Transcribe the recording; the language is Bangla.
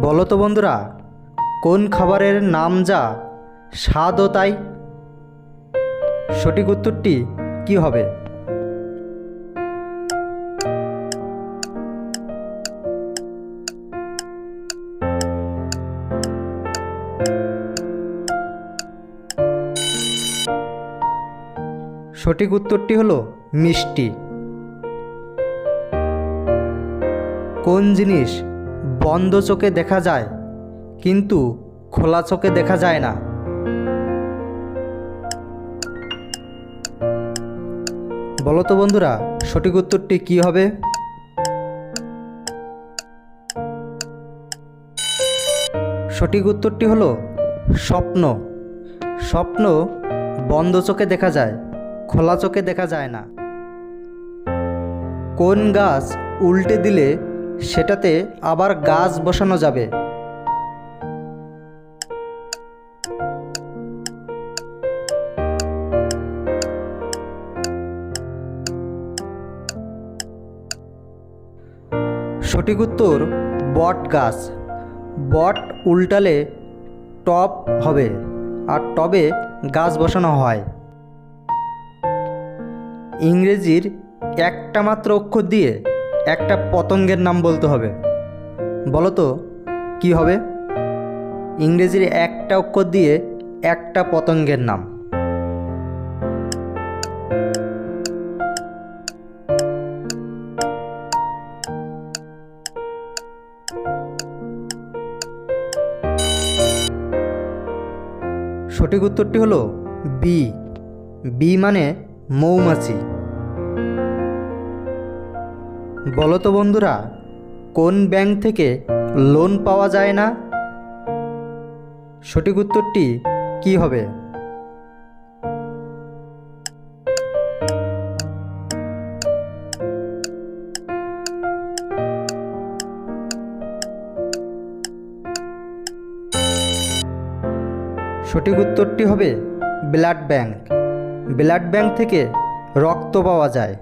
বলো তো বন্ধুরা, কোন খাবারের নাম যা? স্বাদও তাই? সঠিক উত্তরটি কি হবে? সঠিক উত্তরটি হলো মিষ্টি। কোন জিনিস বন্ধ চোখে দেখা যায়, কিন্তু খোলা চোখে দেখা যায় না। বলো তো বন্ধুরা, সঠিক উত্তরটি কি হবে? সঠিক উত্তরটি হলো স্বপ্ন। স্বপ্ন বন্ধ চোখে দেখা যায়, খোলা চোখে দেখা যায় না। কোন গাছ উল্টে দিলে সেটাতে আবার গাছ বসানো যাবে। সঠিক উত্তর, বট গাছ। বট উল্টালে টব হবে আর টবে গাছ বসানো হয়। ইংরেজির একটা মাত্র অক্ষর দিয়ে একটা পতঙ্গের নাম বলতে হবে। বলো তো, কী হবে? ইংরেজির একটা অক্ষর দিয়ে একটা পতঙ্গের নাম। সঠিক উত্তরটি হলো বি। বি মানে মৌমাছি। বলো তো বন্ধুরা, কোন ব্যাংক থেকে লোন পাওয়া যায় না? সঠিক উত্তরটি কি হবে? সঠিক উত্তরটি হবে ব্লাড ব্যাংক। ব্লাড ব্যাংক থেকে রক্ত পাওয়া যায়।